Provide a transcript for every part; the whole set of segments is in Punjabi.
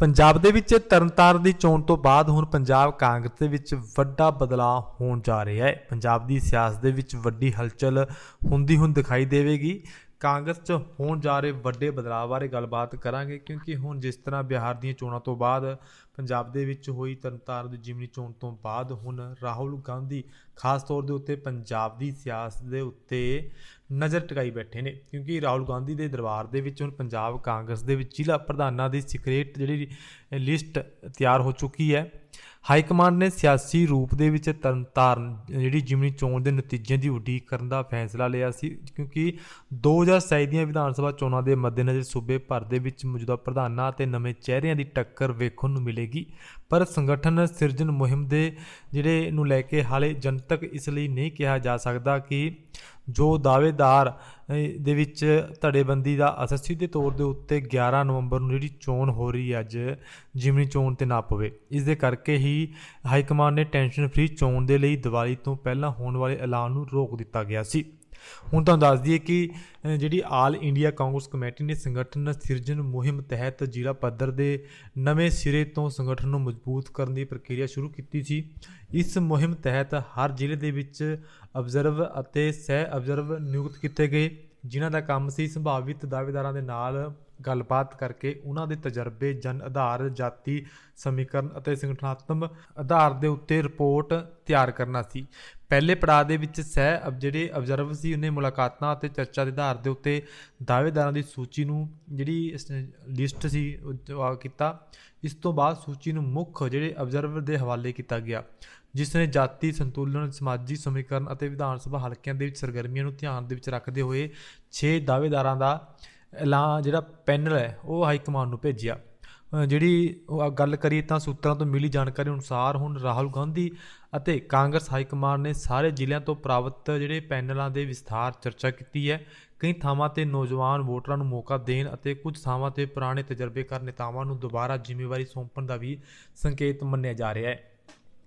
ਪੰਜਾਬ ਦੇ ਵਿੱਚ ਤਰਨਤਾਰਨ ਦੀ ਚੋਣ ਤੋਂ ਬਾਅਦ ਹੁਣ ਪੰਜਾਬ ਕਾਂਗਰਸ ਦੇ ਵਿੱਚ ਵੱਡਾ ਬਦਲਾਅ ਹੋਣ ਜਾ ਰਿਹਾ ਹੈ। ਪੰਜਾਬ ਦੀ ਸਿਆਸਤ ਦੇ ਵਿੱਚ ਵੱਡੀ ਹਲਚਲ ਹੁੰਦੀ ਹੁਣ ਦਿਖਾਈ ਦੇਵੇਗੀ। ਕਾਂਗਰਸ 'ਚ ਹੋਣ ਜਾ ਰਹੇ ਵੱਡੇ ਬਦਲਾਅ ਬਾਰੇ ਗੱਲਬਾਤ ਕਰਾਂਗੇ, ਕਿਉਂਕਿ ਹੁਣ ਜਿਸ ਤਰ੍ਹਾਂ ਬਿਹਾਰ ਦੀਆਂ ਚੋਣਾਂ ਤੋਂ ਬਾਅਦ ਪੰਜਾਬ ਦੇ ਵਿੱਚ ਹੋਈ ਤਰਨਤਾਰਨ ਦੀ ਜਿਮਨੀ ਚੋਣ ਤੋਂ ਬਾਅਦ ਹੁਣ ਰਾਹੁਲ ਗਾਂਧੀ ਖਾਸ ਤੌਰ ਦੇ ਉੱਤੇ ਪੰਜਾਬ ਦੀ ਸਿਆਸਤ ਦੇ ਉੱਤੇ ਨਜ਼ਰ ਟਿਕਾਈ ਬੈਠੇ ਨੇ, ਕਿਉਂਕਿ ਰਾਹੁਲ ਗਾਂਧੀ ਦੇ ਦਰਬਾਰ ਦੇ ਵਿੱਚ ਹੁਣ ਪੰਜਾਬ ਕਾਂਗਰਸ ਦੇ ਵਿੱਚ ਜ਼ਿਲ੍ਹਾ ਪ੍ਰਧਾਨਾਂ ਦੀ ਸਿਕਰੇਟ ਜਿਹੜੀ ਲਿਸਟ ਤਿਆਰ ਹੋ ਚੁੱਕੀ ਹੈ। ਹਾਈ ਕਮਾਂਡ ਨੇ ਸਿਆਸੀ ਰੂਪ ਦੇ ਵਿੱਚ ਤਰਨਤਾਰਨ ਜਿਹੜੀ ਜਿਮਨੀ ਚੋਣ ਦੇ ਨਤੀਜਿਆਂ ਦੀ ਉਡੀਕ ਕਰਨ ਦਾ ਫੈਸਲਾ ਲਿਆ ਸੀ, ਕਿਉਂਕਿ 2027 ਦੀਆਂ ਵਿਧਾਨ ਸਭਾ ਚੋਣਾਂ ਦੇ ਮੱਦੇਨਜ਼ਰ ਸੂਬੇ ਭਰ ਦੇ ਵਿੱਚ ਮੌਜੂਦਾ ਪ੍ਰਧਾਨਾਂ ਅਤੇ ਨਵੇਂ ਚਿਹਰਿਆਂ ਦੀ ਟੱਕਰ ਵੇਖਣ ਨੂੰ ਮਿਲੇਗੀ। ਪਰ ਸੰਗਠਨ ਸਿਰਜਣ ਮੁਹਿੰਮ ਦੇ ਜਿਹੜੇ ਨੂੰ ਲੈ ਕੇ ਹਾਲੇ ਜਨਤਕ ਇਸ ਲਈ ਨਹੀਂ ਕਿਹਾ ਜਾ ਸਕਦਾ ਕਿ ਜੋ ਦਾਅਵੇਦਾਰ ਦੇ ਵਿੱਚ ਧੜੇਬੰਦੀ ਦਾ ਅਸਰ ਸਿੱਧੇ ਤੌਰ ਦੇ ਉੱਤੇ 11 ਨਵੰਬਰ ਨੂੰ ਜਿਹੜੀ ਚੋਣ ਹੋ ਰਹੀ ਹੈ ਅੱਜ, ਜਿਮਨੀ ਚੋਣ ਤੇ ਨਾ ਪਵੇ। ਇਸ ਦੇ ਕਰਕੇ ਹੀ ਹਾਈ ਕਮਾਂਡ ਨੇ ਟੈਨਸ਼ਨ ਫ੍ਰੀ ਚੋਣ ਦੇ ਲਈ ਦੀਵਾਲੀ ਤੋਂ ਪਹਿਲਾਂ ਹੋਣ ਵਾਲੇ ਐਲਾਨ ਨੂੰ ਰੋਕ ਦਿੱਤਾ ਗਿਆ ਸੀ। ਹੁਣ ਤੁਹਾਨੂੰ ਦੱਸ ਦਈਏ ਕਿ ਜਿਹੜੀ ਆਲ ਇੰਡੀਆ ਕਾਂਗਰਸ ਕਮੇਟੀ ਨੇ ਸੰਗਠਨ ਸਿਰਜਣ ਮੁਹਿੰਮ ਤਹਿਤ ਜ਼ਿਲ੍ਹਾ ਪੱਧਰ ਦੇ ਨਵੇਂ ਸਿਰੇ ਤੋਂ ਸੰਗਠਨ ਨੂੰ ਮਜ਼ਬੂਤ ਕਰਨ ਦੀ ਪ੍ਰਕਿਰਿਆ ਸ਼ੁਰੂ ਕੀਤੀ ਸੀ। ਇਸ ਮੁਹਿੰਮ ਤਹਿਤ ਹਰ ਜ਼ਿਲ੍ਹੇ ਦੇ ਵਿੱਚ ਅਬਜ਼ਰਵ ਅਤੇ ਸਹਿ ਅਬਜ਼ਰਵ ਨਿਯੁਕਤ ਕੀਤੇ ਗਏ, ਜਿਨ੍ਹਾਂ ਦਾ ਕੰਮ ਸੀ ਸੰਭਾਵਿਤ ਦਾਅਵੇਦਾਰਾਂ ਦੇ ਨਾਲ ਗੱਲਬਾਤ ਕਰਕੇ ਉਹਨਾਂ ਦੇ ਤਜਰਬੇ, ਜਨ ਆਧਾਰ, ਜਾਤੀ ਸਮੀਕਰਨ ਅਤੇ ਸੰਗਠਨਾਤਮਕ ਆਧਾਰ ਦੇ ਉੱਤੇ ਰਿਪੋਰਟ ਤਿਆਰ ਕਰਨਾ ਸੀ। ਪਹਿਲੇ ਪੜਾਅ ਦੇ ਵਿੱਚ ਸਹਿ ਅਬ, ਜਿਹੜੇ ਅਬਜ਼ਰਵਰ ਸੀ, ਉਹਨੇ ਮੁਲਾਕਾਤਾਂ ਅਤੇ ਚਰਚਾ ਦੇ ਆਧਾਰ ਦੇ ਉੱਤੇ ਦਾਅਵੇਦਾਰਾਂ ਦੀ ਸੂਚੀ ਨੂੰ ਜਿਹੜੀ ਲਿਸਟ ਸੀ, ਉਹ ਕੀਤਾ। ਇਸ ਤੋਂ ਬਾਅਦ ਸੂਚੀ ਨੂੰ ਮੁੱਖ ਜਿਹੜੇ ਅਬਜ਼ਰਵਰ ਦੇ ਹਵਾਲੇ ਕੀਤਾ ਗਿਆ, ਜਿਸ ਨੇ ਜਾਤੀ ਸੰਤੁਲਨ, ਸਮਾਜੀ ਸਮੀਕਰਨ ਅਤੇ ਵਿਧਾਨ ਸਭਾ ਹਲਕਿਆਂ ਦੇ ਵਿੱਚ ਸਰਗਰਮੀਆਂ ਨੂੰ ਧਿਆਨ ਦੇ ਵਿੱਚ ਰੱਖਦੇ ਹੋਏ 6 ਦਾਅਵੇਦਾਰਾਂ ਦਾ ਐਲਾਨ ਜਿਹੜਾ ਪੈਨਲ ਹੈ, ਉਹ ਹਾਈ ਕਮਾਂਡ ਨੂੰ ਭੇਜਿਆ। ਜਿਹੜੀ ਗੱਲ ਕਰੀਏ ਤਾਂ ਸੂਤਰਾਂ ਤੋਂ ਮਿਲੀ ਜਾਣਕਾਰੀ ਅਨੁਸਾਰ ਹੁਣ ਰਾਹੁਲ ਗਾਂਧੀ ਅਤੇ ਕਾਂਗਰਸ ਹਾਈ ਕਮਾਂਡ ਨੇ ਸਾਰੇ ਜ਼ਿਲ੍ਹਿਆਂ ਤੋਂ ਪ੍ਰਾਪਤ ਜਿਹੜੇ ਪੈਨਲਾਂ ਦੇ ਵਿਸਥਾਰ ਚਰਚਾ ਕੀਤੀ ਹੈ। ਕਈ ਥਾਵਾਂ ਤੇ ਨੌਜਵਾਨ ਵੋਟਰਾਂ ਨੂੰ ਮੌਕਾ ਦੇਣ ਅਤੇ ਕੁਝ ਥਾਵਾਂ ਤੇ ਪੁਰਾਣੇ ਤਜਰਬੇਕਾਰ ਨੇਤਾਵਾਂ ਨੂੰ ਦੁਬਾਰਾ ਜ਼ਿੰਮੇਵਾਰੀ ਸੌਂਪਣ ਦਾ ਵੀ ਸੰਕੇਤ ਮੰਨਿਆ ਜਾ ਰਿਹਾ ਹੈ।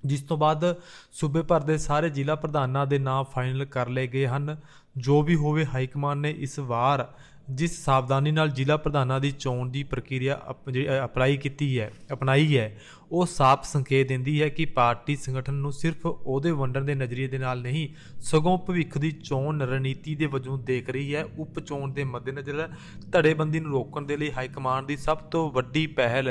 ਜਿਸ ਤੋਂ ਬਾਅਦ ਸੂਬੇ ਭਰ ਦੇ ਸਾਰੇ ਜ਼ਿਲ੍ਹਾ ਪ੍ਰਧਾਨਾਂ ਦੇ ਨਾਂ ਫਾਈਨਲ ਕਰ ਲਏ ਗਏ ਹਨ। ਜੋ ਵੀ ਹੋਵੇ, ਹਾਈ ਕਮਾਂਡ ਨੇ ਇਸ ਵਾਰ ਜਿਸ ਸਾਵਧਾਨੀ ਨਾਲ ਜ਼ਿਲ੍ਹਾ ਪ੍ਰਧਾਨਾਂ ਦੀ ਚੋਣ ਦੀ ਪ੍ਰਕਿਰਿਆ ਅਪ- ਜਿਹੜੀ, ਅਪਲਾਈ ਕੀਤੀ ਹੈ ਅਪਣਾਈ ਹੈ ਉਹ ਸਾਫ਼ ਸੰਕੇਤ ਦਿੰਦੀ ਹੈ ਕਿ ਪਾਰਟੀ ਸੰਗਠਨ ਨੂੰ ਸਿਰਫ ਉਹਦੇ ਵੰਡਣ ਦੇ ਨਜ਼ਰੀਏ ਦੇ ਨਾਲ ਨਹੀਂ ਸਗੋਂ ਭਵਿੱਖ ਦੀ ਚੋਣ ਰਣਨੀਤੀ ਦੇ ਵਜੋਂ ਦੇਖ ਰਹੀ ਹੈ। ਉਪ ਚੋਣ ਦੇ ਮੱਦੇਨਜ਼ਰ ਧੜੇਬੰਦੀ ਨੂੰ ਰੋਕਣ ਦੇ ਲਈ ਹਾਈ ਕਮਾਂਡ ਦੀ ਸਭ ਤੋਂ ਵੱਡੀ ਪਹਿਲ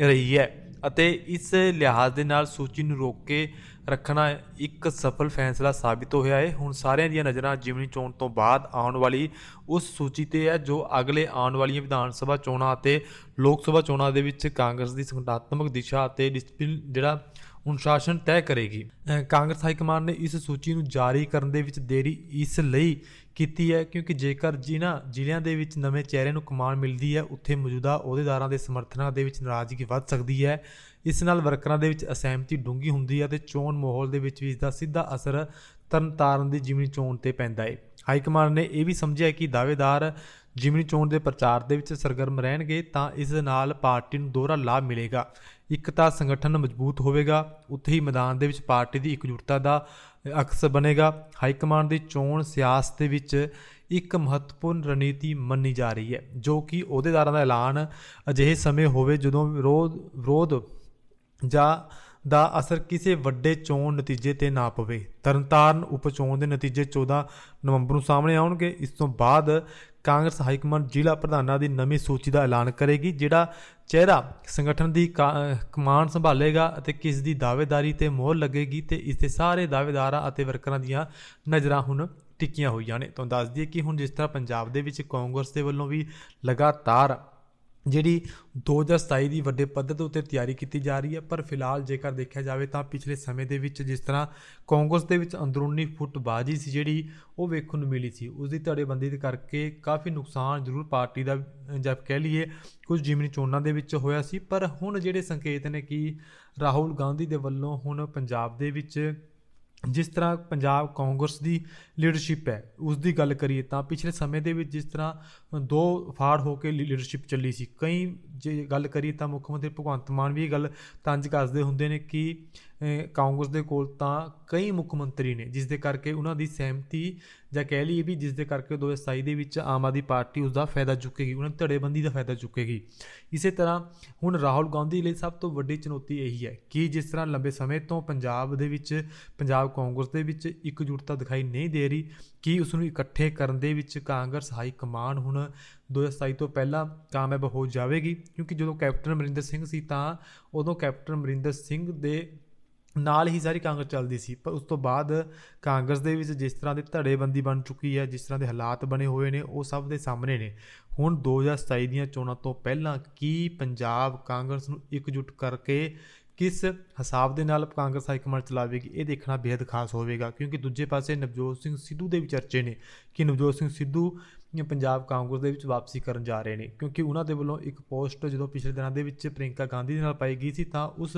ਰਹੀ ਹੈ। ਅਤੇ ਇਸ ਲਿਹਾਜ਼ ਦੇ ਨਾਲ ਸੂਚੀ ਨੂੰ ਰੋਕ ਕੇ ਰੱਖਣਾ ਇੱਕ ਸਫਲ ਫੈਸਲਾ ਸਾਬਿਤ ਹੋਇਆ ਹੈ। ਹੁਣ ਸਾਰਿਆਂ ਦੀਆਂ ਨਜ਼ਰਾਂ ਜਿਮਨੀ ਚੋਣ ਤੋਂ ਬਾਅਦ ਆਉਣ ਵਾਲੀ ਉਸ ਸੂਚੀ ਤੇ ਹੈ ਜੋ ਅਗਲੇ ਆਉਣ ਵਾਲੀਆਂ ਵਿਧਾਨ ਸਭਾ ਚੋਣਾਂ ਅਤੇ ਲੋਕ ਸਭਾ ਚੋਣਾਂ ਦੇ ਵਿੱਚ ਕਾਂਗਰਸ ਦੀ ਸੰਗਠਨਾਤਮਕ ਦਿਸ਼ਾ ਅਤੇ ਡਿਸਪਲਿਨ ਜਿਹੜਾ ਅਨੁਸ਼ਾਸਨ ਤੈਅ ਕਰੇਗੀ। ਕਾਂਗਰਸ ਹਾਈ ਕਮਾਂਡ ਨੇ ਇਸ ਸੂਚੀ ਨੂੰ ਜਾਰੀ ਕਰਨ ਦੇ ਵਿੱਚ ਦੇਰੀ ਇਸ ਲਈ ਕੀਤੀ ਹੈ ਕਿਉਂਕਿ ਜੇਕਰ ਜਿਨ੍ਹਾਂ ਜ਼ਿਲ੍ਹਿਆਂ ਦੇ ਵਿੱਚ ਨਵੇਂ ਚਿਹਰੇ ਨੂੰ ਕਮਾਨ ਮਿਲਦੀ ਹੈ, ਉੱਥੇ ਮੌਜੂਦਾ ਅਹੁਦੇਦਾਰਾਂ ਦੇ ਸਮਰਥਨਾਂ ਦੇ ਵਿੱਚ ਨਾਰਾਜ਼ਗੀ ਵੱਧ ਸਕਦੀ ਹੈ। ਇਸ ਨਾਲ ਵਰਕਰਾਂ ਦੇ ਵਿੱਚ ਅਸਹਿਮਤੀ ਡੂੰਘੀ ਹੁੰਦੀ ਹੈ ਤੇ ਚੋਣ ਮਾਹੌਲ ਦੇ ਵਿੱਚ ਵੀ ਇਸ ਦਾ ਸਿੱਧਾ ਅਸਰ ਤਰਨਤਾਰਨ ਦੀ ਜਿਮਨੀ ਚੋਣ ਤੇ ਪੈਂਦਾ ਹੈ ਹਾਈ ਕਮਾਂਡ ਨੇ ਇਹ ਵੀ ਸਮਝਿਆ ਕਿ ਦਾਅਵੇਦਾਰ ਜਿਮਨੀ ਚੋਣ ਦੇ ਪ੍ਰਚਾਰ ਦੇ ਵਿੱਚ ਸਰਗਰਮ ਰਹਿਣਗੇ ਤਾਂ ਇਸ ਦੇ ਨਾਲ ਪਾਰਟੀ ਨੂੰ ਦੋਹਰਾ ਲਾਭ ਮਿਲੇਗਾ। ਇੱਕ ਤਾਂ ਸੰਗਠਨ ਮਜ਼ਬੂਤ ਹੋਵੇਗਾ। ਉੱਥੇ ਹੀ ਮੈਦਾਨ ਦੇ ਵਿੱਚ ਪਾਰਟੀ ਦੀ ਇਕਜੁੱਟਤਾ ਦਾ ਅਕਸ ਬਣੇਗਾ। ਹਾਈ ਕਮਾਂਡ ਦੀ ਚੋਣ ਸਿਆਸਤ ਦੇ ਵਿੱਚ ਇੱਕ ਮਹੱਤਵਪੂਰਨ ਰਣਨੀਤੀ ਮੰਨੀ ਜਾ ਰਹੀ ਹੈ, ਜੋ ਕਿ ਅਹੁਦੇਦਾਰਾਂ ਦਾ ਐਲਾਨ ਅਜਿਹੇ ਸਮੇਂ ਹੋਵੇ ਜਦੋਂ ਵਿਰੋਧ ਵਿਰੋਧ ਜਾਂ ਦਾ ਅਸਰ ਕਿਸੇ ਵੱਡੇ ਚੋਣ ਨਤੀਜੇ ਤੇ ਨਾ ਪਵੇ। ਤਰਨਤਾਰਨ ਉਪ ਚੋਣ ਦੇ ਨਤੀਜੇ 14 ਨਵੰਬਰ ਨੂੰ ਸਾਹਮਣੇ ਆਉਣਗੇ। ਇਸ ਤੋਂ ਬਾਅਦ ਕਾਂਗਰਸ ਹਾਈਕਮਾਂਡ ਜ਼ਿਲ੍ਹਾ ਪ੍ਰਧਾਨਾਂ ਦੀ ਨਵੀਂ ਸੂਚੀ ਦਾ ਐਲਾਨ ਕਰੇਗੀ, ਜਿਹੜਾ ਚਿਹਰਾ ਸੰਗਠਨ ਦੀ ਕਾ- ਕਮਾਨ ਸੰਭਾਲੇਗਾ ਅਤੇ ਕਿਸ ਦੀ ਦਾਅਵੇਦਾਰੀ ਤੇ ਮੋਹਰ ਲੱਗੇਗੀ ਤੇ ਇਸ ਦੇ ਸਾਰੇ ਦਾਅਵੇਦਾਰਾਂ ਅਤੇ ਵਰਕਰਾਂ ਦੀਆਂ ਨਜ਼ਰਾਂ ਹੁਣ ਟਿੱਕੀਆਂ ਹੋਈਆਂ ਨੇ। ਤੁਹਾਨੂੰ ਦੱਸ ਦਈਏ ਕਿ ਹੁਣ ਜਿਸ ਤਰ੍ਹਾਂ ਪੰਜਾਬ ਦੇ ਵਿੱਚ ਕਾਂਗਰਸ ਦੇ ਵੱਲੋਂ ਵੀ ਲਗਾਤਾਰ ਜਿਹੜੀ 2027 ਦੀ ਵੱਡੇ ਪੱਧਰ ਦੇ ਉੱਤੇ ਤਿਆਰੀ ਕੀਤੀ ਜਾ ਰਹੀ ਹੈ, ਪਰ ਫਿਲਹਾਲ ਜੇਕਰ ਦੇਖਿਆ ਜਾਵੇ ਤਾਂ ਪਿਛਲੇ ਸਮੇਂ ਦੇ ਵਿੱਚ ਜਿਸ ਤਰ੍ਹਾਂ ਕਾਂਗਰਸ ਦੇ ਵਿੱਚ ਅੰਦਰੂਨੀ ਫੁੱਟਬਾਜ਼ੀ ਸੀ ਜਿਹੜੀ, ਉਹ ਵੇਖਣ ਨੂੰ ਮਿਲੀ ਸੀ। ਉਸ ਦੀ ਧੜੇਬੰਦੀ ਦੇ ਕਰਕੇ ਕਾਫੀ ਨੁਕਸਾਨ ਜ਼ਰੂਰ ਪਾਰਟੀ ਦਾ ਜਦ ਕਹਿ ਲਈਏ ਕੁਝ ਜਿਮਨੀ ਚੋਣਾਂ ਦੇ ਵਿੱਚ ਹੋਇਆ ਸੀ। ਪਰ ਹੁਣ ਜਿਹੜੇ ਸੰਕੇਤ ਨੇ ਕਿ ਰਾਹੁਲ ਗਾਂਧੀ ਦੇ ਵੱਲੋਂ ਹੁਣ ਪੰਜਾਬ ਦੇ ਵਿੱਚ ਜਿਸ ਤਰ੍ਹਾਂ ਪੰਜਾਬ ਕਾਂਗਰਸ ਦੀ ਲੀਡਰਸ਼ਿਪ ਹੈ, ਉਸ ਦੀ ਗੱਲ ਕਰੀਏ ਤਾਂ ਪਿਛਲੇ ਸਮੇਂ ਦੇ ਵਿੱਚ ਜਿਸ ਤਰ੍ਹਾਂ ਦੋ ਫਾੜ ਹੋ ਕੇ ਲੀਡਰਸ਼ਿਪ ਚੱਲੀ ਸੀ। ਕਈ ਜੇ ਗੱਲ ਕਰੀਏ ਤਾਂ ਮੁੱਖ ਮੰਤਰੀ ਭਗਵੰਤ ਮਾਨ ਵੀ ਇਹ ਗੱਲ ਤੰਜ ਕੱਸਦੇ ਹੁੰਦੇ ਨੇ ਕਿ ਕਾਂਗਰਸ ਦੇ ਕੋਲ ਤਾਂ ਕਈ ਮੁੱਖ ਮੰਤਰੀ ਨੇ, ਜਿਸ ਦੇ ਕਰਕੇ ਉਹਨਾਂ ਦੀ ਸਹਿਮਤੀ ਜਾਂ ਕਹਿ ਲਈਏ ਵੀ ਜਿਸ ਦੇ ਕਰਕੇ 2027 ਦੇ ਵਿੱਚ ਆਮ ਆਦਮੀ ਪਾਰਟੀ ਉਸ ਦਾ ਫਾਇਦਾ ਚੁੱਕੇਗੀ, ਉਹਨਾਂ ਦੀ ਧੜੇਬੰਦੀ ਦਾ ਫਾਇਦਾ ਚੁੱਕੇਗੀ। ਇਸੇ ਤਰ੍ਹਾਂ ਹੁਣ ਰਾਹੁਲ ਗਾਂਧੀ ਲਈ ਸਭ ਤੋਂ ਵੱਡੀ ਚੁਣੌਤੀ ਇਹੀ ਹੈ ਕਿ ਜਿਸ ਤਰ੍ਹਾਂ ਲੰਬੇ ਸਮੇਂ ਤੋਂ ਪੰਜਾਬ ਦੇ ਵਿੱਚ, ਪੰਜਾਬ ਕਾਂਗਰਸ ਦੇ ਵਿੱਚ ਇਕਜੁੱਟਤਾ ਦਿਖਾਈ ਨਹੀਂ ਦੇ ਰਹੀ ਕਿ ਉਸ ਨੂੰ ਇਕੱਠੇ ਕਰਨ ਦੇ ਵਿੱਚ ਕਾਂਗਰਸ ਹਾਈ ਕਮਾਂਡ ਹੁਣ 2027 ਤੋਂ ਪਹਿਲਾਂ ਕਾਮਯਾਬ ਹੋ ਜਾਵੇਗੀ, ਕਿਉਂਕਿ ਜਦੋਂ ਕੈਪਟਨ ਅਮਰਿੰਦਰ ਸਿੰਘ ਸੀ ਤਾਂ ਉਦੋਂ ਕੈਪਟਨ ਅਮਰਿੰਦਰ ਸਿੰਘ ਦੇ ਨਾਲ ਹੀ ਸਾਰੀ ਕਾਂਗਰਸ ਚੱਲਦੀ ਸੀ, ਪਰ ਉਸ ਤੋਂ ਬਾਅਦ ਕਾਂਗਰਸ ਦੇ ਵਿੱਚ ਜਿਸ ਤਰ੍ਹਾਂ ਦੀ ਧੜੇਬੰਦੀ ਬਣ ਚੁੱਕੀ ਹੈ, ਜਿਸ ਤਰ੍ਹਾਂ ਦੇ ਹਾਲਾਤ ਬਣੇ ਹੋਏ ਨੇ, ਉਹ ਸਭ ਦੇ ਸਾਹਮਣੇ ਨੇ। ਹੁਣ 2027 ਦੀਆਂ ਚੋਣਾਂ ਤੋਂ ਪਹਿਲਾਂ ਕੀ ਪੰਜਾਬ ਕਾਂਗਰਸ ਨੂੰ ਇਕਜੁੱਟ ਕਰਕੇ ਕਿਸ ਹਿਸਾਬ ਦੇ ਨਾਲ ਕਾਂਗਰਸ ਹਾਈਕਮਾਂਡ ਚਲਾਵੇਗੀ, ਇਹ ਦੇਖਣਾ ਬੇहद ਖਾਸ ਹੋਵੇਗਾ, ਕਿਉਂਕਿ ਦੂਜੇ ਪਾਸੇ ਨਵਜੋਤ ਸਿੰਘ ਸਿੱਧੂ ਦੇ ਵੀ ਚਰਚੇ ਨੇ ਕਿ ਨਵਜੋਤ ਸਿੰਘ ਸਿੱਧੂ ਪੰਜਾਬ ਕਾਂਗਰਸ ਦੇ ਵਿੱਚ ਵਾਪਸੀ ਕਰਨ ਜਾ ਰਹੇ ਨੇ। ਕਿਉਂਕਿ ਉਹਨਾਂ ਦੇ ਵੱਲੋਂ ਇੱਕ ਪੋਸਟ ਜਦੋਂ ਪਿਛਲੇ ਦਿਨਾਂ ਦੇ ਵਿੱਚ ਪ੍ਰਿੰਕਾ ਗਾਂਧੀ ਦੇ ਨਾਲ ਪਾਈ ਗਈ ਸੀ, ਤਾਂ ਉਸ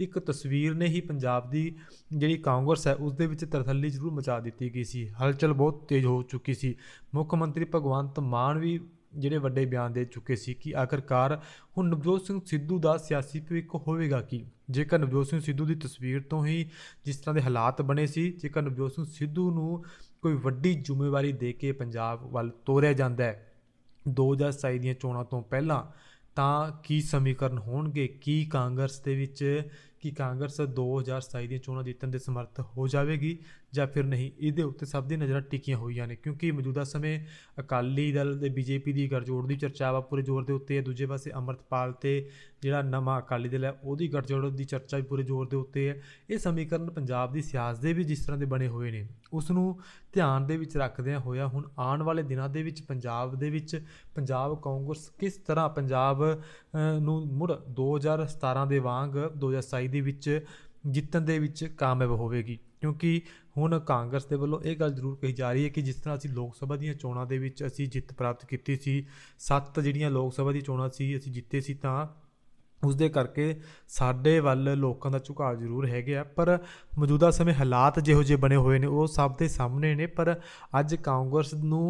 ਇੱਕ ਤਸਵੀਰ ਨੇ ਹੀ ਪੰਜਾਬ ਦੀ ਜਿਹੜੀ ਕਾਂਗਰਸ ਹੈ, ਉਸ ਦੇ ਵਿੱਚ ਤਰਥੱਲੀ ਜ਼ਰੂਰ ਮਚਾ ਦਿੱਤੀ ਗਈ ਸੀ। ਹਲਚਲ ਬਹੁਤ ਤੇਜ਼ ਹੋ ਚੁੱਕੀ ਸੀ। ਮੁੱਖ ਮੰਤਰੀ ਭਗਵੰਤ ਮਾਨ ਵੀ ਜਿਹੜੇ ਵੱਡੇ ਬਿਆਨ ਦੇ ਚੁੱਕੇ ਸੀ ਕਿ ਆਖਰਕਾਰ ਹੁਣ ਨਵਜੋਤ ਸਿੰਘ ਸਿੱਧੂ ਦਾ ਸਿਆਸੀ ਭਵਿੱਖ ਹੋਵੇਗਾ ਕੀ? ਜੇਕਰ ਨਵਜੋਤ ਸਿੰਘ ਸਿੱਧੂ ਦੀ ਤਸਵੀਰ ਤੋਂ ਹੀ ਜਿਸ ਤਰ੍ਹਾਂ ਦੇ ਹਾਲਾਤ ਬਣੇ ਸੀ, ਜੇਕਰ ਨਵਜੋਤ ਸਿੰਘ ਸਿੱਧੂ ਨੂੰ ਕੋਈ ਵੱਡੀ ਜ਼ਿੰਮੇਵਾਰੀ ਦੇ ਕੇ ਪੰਜਾਬ ਵੱਲ ਤੋਰਿਆ ਜਾਂਦਾ ਹੈ। 2027 ਦੀਆਂ ਚੋਣਾਂ ਤੋਂ ਪਹਿਲਾਂ ਤਾਂ ਕੀ ਸਮੀਕਰਨ ਹੋਣਗੇ? ਕੀ ਕਾਂਗਰਸ ਦੇ ਵਿੱਚ ਕਿ ਕਾਂਗਰਸ 2027 ਦੀਆਂ ਚੋਣਾਂ ਜਿੱਤਣ ਦੇ ਸਮਰੱਥ ਹੋ ਜਾਵੇਗੀ ਜਾਂ ਫਿਰ ਨਹੀਂ? ਇਹਦੇ ਉੱਤੇ ਸਭ ਦੀ ਨਜ਼ਰਾਂ ਟਿਕੀਆਂ ਹੋਈਆਂ ਨੇ, ਕਿਉਂਕਿ ਮੌਜੂਦਾ ਸਮੇਂ ਅਕਾਲੀ ਦਲ ਤੇ ਬੀਜੇਪੀ ਦੀ ਗੱਠਜੋੜ ਦੀ ਚਰਚਾ ਵਾ, ਪੂਰੇ ਜ਼ੋਰ ਦੇ ਉੱਤੇ ਹੈ। ਦੂਜੇ ਪਾਸੇ ਅੰਮ੍ਰਿਤਪਾਲ ਤੇ ਜਿਹੜਾ ਨਵਾਂ ਅਕਾਲੀ ਦਲ ਹੈ, ਉਹਦੀ ਗੱਠਜੋੜ ਦੀ ਚਰਚਾ ਵੀ ਪੂਰੇ ਜ਼ੋਰ ਦੇ ਉੱਤੇ ਹੈ। ਇਹ ਸਮੀਕਰਨ ਪੰਜਾਬ ਦੀ ਸਿਆਸਤ ਦੇ ਵੀ ਜਿਸ ਤਰ੍ਹਾਂ ਦੇ ਬਣੇ ਹੋਏ ਨੇ ਉਸ ਨੂੰ ਧਿਆਨ ਦੇ ਵਿੱਚ ਰੱਖਦਿਆਂ ਹੋਇਆ ਹੁਣ ਆਉਣ ਵਾਲੇ ਦਿਨਾਂ ਦੇ ਵਿੱਚ ਪੰਜਾਬ ਦੇ ਵਿੱਚ ਪੰਜਾਬ ਕਾਂਗਰਸ ਕਿਸ ਤਰ੍ਹਾਂ ਪੰਜਾਬ ਨੂੰ ਮੁੜ 2017 ਦੇ ਵਾਂਗ 2027 ਦੇ ਵਿੱਚ ਜਿੱਤਣ ਦੇ ਵਿੱਚ ਕਾਮਯਾਬ ਹੋਵੇਗੀ। ਕਿਉਂਕਿ ਹੁਣ ਕਾਂਗਰਸ ਦੇ ਵੱਲੋਂ ਇਹ ਗੱਲ ਜ਼ਰੂਰ ਕਹੀ ਜਾ ਰਹੀ ਹੈ ਕਿ ਜਿਸ ਤਰ੍ਹਾਂ ਅਸੀਂ ਲੋਕ ਸਭਾ ਦੀਆਂ ਚੋਣਾਂ ਦੇ ਵਿੱਚ ਅਸੀਂ ਜਿੱਤ ਪ੍ਰਾਪਤ ਕੀਤੀ ਸੀ, ਸੱਤ ਜਿਹੜੀਆਂ ਲੋਕ ਸਭਾ ਦੀ ਚੋਣਾਂ ਸੀ ਅਸੀਂ ਜਿੱਤੇ ਸੀ ਤਾਂ ਉਸ ਦੇ ਕਰਕੇ ਸਾਡੇ ਵੱਲ ਲੋਕਾਂ ਦਾ ਝੁਕਾਅ ਜ਼ਰੂਰ ਹੈਗਾ ਪਰ ਮੌਜੂਦਾ ਸਮੇਂ ਹਾਲਾਤ ਜਿਹੋ ਜਿਹੇ ਬਣੇ ਹੋਏ ਨੇ, ਉਹ ਸਭ ਦੇ ਸਾਹਮਣੇ ਨੇ। ਪਰ ਅੱਜ ਕਾਂਗਰਸ ਨੂੰ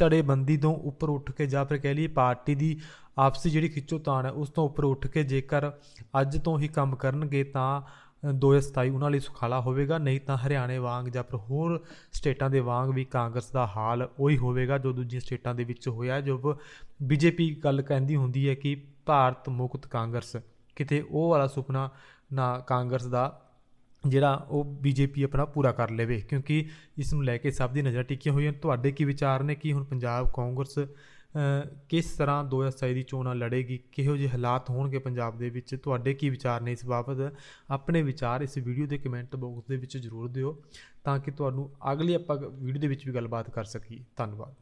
ਧੜੇਬੰਦੀ ਤੋਂ ਉੱਪਰ ਉੱਠ ਕੇ ਜਾਂ ਫਿਰ ਕਹਿ ਲਈਏ ਪਾਰਟੀ ਦੀ ਆਪਸੀ ਜਿਹੜੀ ਖਿੱਚੋਤਾਣ ਹੈ ਉਸ ਤੋਂ ਉੱਪਰ ਉੱਠ ਕੇ ਜੇਕਰ ਅੱਜ ਤੋਂ ਹੀ ਕੰਮ ਕਰਨਗੇ ਤਾਂ ਅ, 2027 ਉਹਨਾਂ ਲਈ ਸੁਖਾਲਾ ਹੋਵੇਗਾ ਨਹੀਂ ਤਾਂ ਹਰਿਆਣੇ ਵਾਂਗ ਜਾਂ ਫਿਰ ਹੋਰ ਸਟੇਟਾਂ ਦੇ ਵਾਂਗ ਵੀ ਕਾਂਗਰਸ ਦਾ ਹਾਲ ਉਹੀ ਹੋਵੇਗਾ ਜੋ ਦੂਜੀਆਂ ਸਟੇਟਾਂ ਦੇ ਵਿੱਚ ਹੋਇਆ। ਜੋ ਬੀਜੇਪੀ ਗੱਲ ਕਹਿੰਦੀ ਹੁੰਦੀ ਹੈ ਕਿ ਭਾਰਤ ਮੁਕਤ ਕਾਂਗਰਸ ਕਿਤੇ ਉਹ ਵਾਲਾ ਸੁਪਨਾ ਨਾ ਕਾਂਗਰਸ ਦਾ ਜਿਹੜਾ ਉਹ ਬੀਜੇਪੀ ਆਪਣਾ ਪੂਰਾ ਕਰ ਲਵੇ, ਕਿਉਂਕਿ ਇਸ ਨੂੰ ਲੈ ਕੇ ਸਭ ਦੀ ਨਜ਼ਰ ਟਿਕੀਆਂ ਹੋਈਆਂ। ਤੁਹਾਡੇ ਕੀ ਵਿਚਾਰ ਨੇ? ਕਿ ਹੁਣ ਪੰਜਾਬ ਕਾਂਗਰਸ ਕਿਸ ਤਰ੍ਹਾਂ 2027 ਦੀ ਚੋਣਾਂ ਲੜੇਗੀ? ਕਿਹੋ ਜਿਹੇ ਹਾਲਾਤ ਹੋਣਗੇ ਪੰਜਾਬ ਦੇ ਵਿੱਚ? ਤੁਹਾਡੇ ਕੀ ਵਿਚਾਰ ਨੇ ਇਸ ਬਾਬਤ? ਆਪਣੇ ਵਿਚਾਰ ਇਸ ਵੀਡੀਓ ਦੇ ਕਮੈਂਟ ਬਾਕਸ ਦੇ ਵਿੱਚ ਜ਼ਰੂਰ ਦਿਓ, ਤਾਂ ਕਿ ਤੁਹਾਨੂੰ ਅਗਲੀ ਆਪਾਂ ਵੀਡੀਓ ਦੇ ਵਿੱਚ ਵੀ ਗੱਲਬਾਤ ਕਰ ਸਕੀਏ। ਧੰਨਵਾਦ।